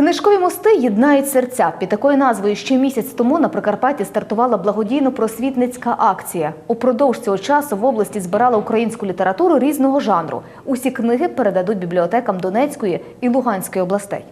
Книжкові мости єднають серця. Під такою назвою ще місяць тому на Прикарпатті стартувала благодійно-просвітницька акція. Упродовж цього часу в області збирали українську літературу різного жанру. Усі книги передадуть бібліотекам Донецької і Луганської областей.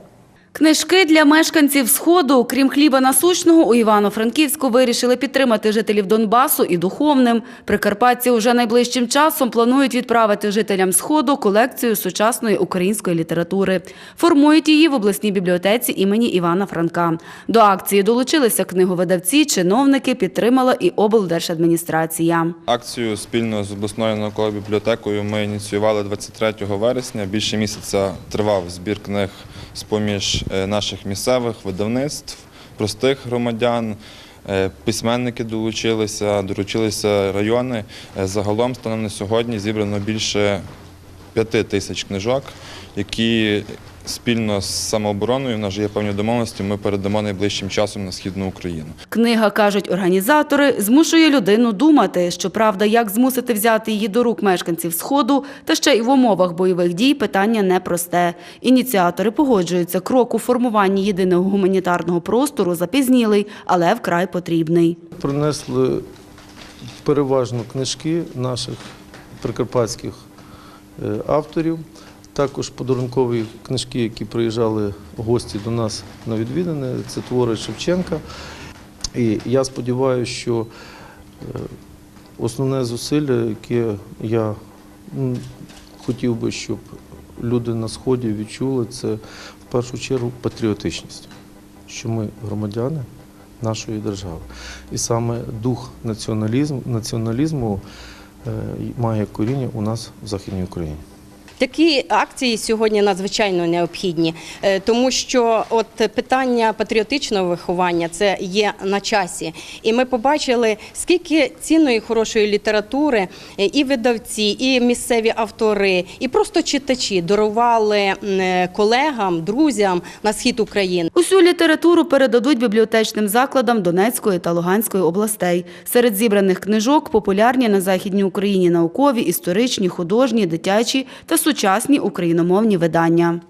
Книжки для мешканців Сходу, крім хліба насущного, у Івано-Франківську вирішили підтримати жителів Донбасу і духовним. Прикарпатці уже найближчим часом планують відправити жителям Сходу колекцію сучасної української літератури. Формують її в обласній бібліотеці імені Івана Франка. До акції долучилися книговидавці, чиновники, підтримала і облдержадміністрація. Акцію спільно з обласною науковою бібліотекою ми ініціювали 23 вересня. Більше місяця тривав збір книг з поміж наших місцевих видавництв, простих громадян. Е, Письменники долучилися, доручилися райони. Е, Загалом станом на сьогодні зібрано більше п'яти тисяч книжок, які спільно з самообороною, в нас же є певні домовленості, ми передамо найближчим часом на Східну Україну. Книга, кажуть організатори, змушує людину думати. Щоправда, як змусити взяти її до рук мешканців Сходу, та ще й в умовах бойових дій питання непросте. Ініціатори погоджуються, крок у формуванні єдиного гуманітарного простору запізнілий, але вкрай потрібний. Принесли переважно книжки наших прикарпатських авторів, також подарункові книжки, які приїжджали гості до нас на відвідини. Це твори Шевченка. І я сподіваюся, що е, основне зусилля, яке я хотів би, щоб люди на Сході відчули, це в першу чергу патріотичність, що ми громадяни нашої держави. І саме дух націоналізму, е, має коріння у нас в Західній Україні. Такі акції сьогодні надзвичайно необхідні, е, тому що от питання патріотичного виховання це є на часі. І ми побачили, скільки цінної хорошої літератури е, і видавці, і місцеві автори, і просто читачі дарували е, колегам, друзям на схід України. Усю літературу передадуть бібліотечним закладам Донецької та Луганської областей. Серед зібраних книжок популярні на Західній Україні наукові, історичні, художні, дитячі та сучасні україномовні видання.